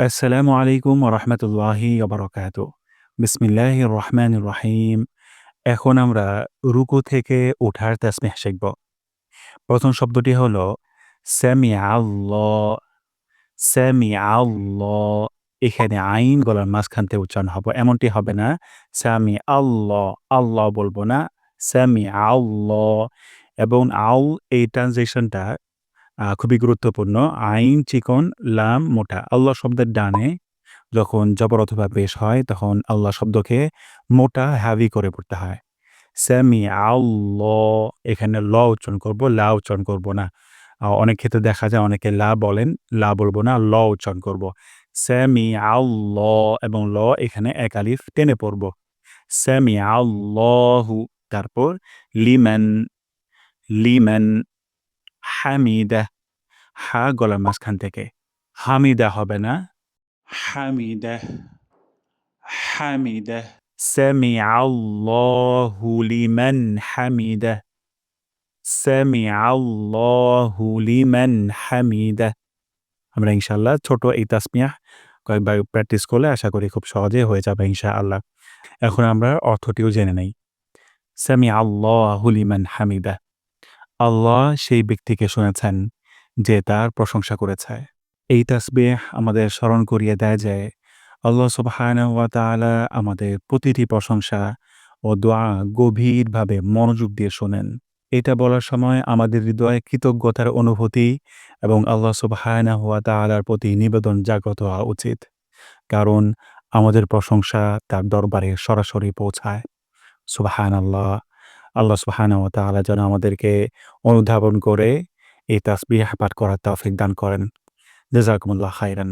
আসসালামু আলাইকুম রহমতুল্লাহি ওবরাকাত বিসমিল্লাহির রহমানির রহিম এখন আমরা রুকু থেকে ওঠার তাসবিহ শিখব। প্রথম শব্দটি হলো স্যামি আল্লাহ স্যামি আল্লাহ এখানে আইন গলার মাঝখান থেকে উচ্চারণ হবে। এমনটি হবে না স্যামি আল্লাহ আল্লাহ বলব না স্যামি আল্লাহ এবং আউল এই ট্রানজেকশনটা খুবই গুরুত্বপূর্ণ। আইন, চিকন, লাম, মোটা। আল্লাহ শব্দের ডানে যখন জবর অথবা পেশ হয়, তখন আল্লাহ শব্দকে মোটা হ্যাভি করে পড়তে হয়। স্যামি আল্লাহ এখানে ল উচ্চারণ করব, লা উচ্চারণ করব না। অনেক ক্ষেত্রে দেখা যায় অনেকে লা বলেন, লা বলব না, ল উচ্চারণ করব। স্যামি আল্লাহ এবং ল এখানে এক আলিফ টেনে পড়ব। স্যামি আল্লাহু তারপর লিমান লিমান হামিদা হা গলার মাঝখান থেকে। হামিদা হবে না? হামিদা হামিদা। সামি আল্লাহু লিমান হামিদা। সামি আল্লাহু লিমান হামিদা। আমরা ইনশাল্লাহ ছোট এই তাসমিয়া কয়েকবার প্র্যাকটিস করলে আশা করি খুব সহজে হয়ে যাবে ইনশাআল্লাহ। এখন আমরা অর্থটিও জেনে নেই। সামি আল্লাহু লিমান হামিদা। আল্লাহ সেই ব্যক্তিকে শুনেছেন যে তার প্রশংসা করেছে। এই তাসবিহ আমাদের স্মরণ করিয়ে দেয় যে আল্লাহ তাআলা আমাদের প্রতিটি প্রশংসা ও দোয়া গভীরভাবে মনোযোগ দিয়ে শোনেন। এটা বলার সময় আমাদের হৃদয়ে কৃতজ্ঞতার অনুভূতি এবং আল্লাহ সুবহানাহু ওয়া তাআলার প্রতি নিবেদন জাগ্রত হওয়া উচিত। কারণ আমাদের প্রশংসা তার দরবারে সরাসরি পৌঁছায়। সুবাহান আল্লাহ আল্লাহ সুবহানাহু ওয়া যেন আমাদেরকে অনুধাবন করে, এই তাসবিহ পাঠ করার তৌফিক দান করেন। জাযাকুমুল্লাহ খাইরান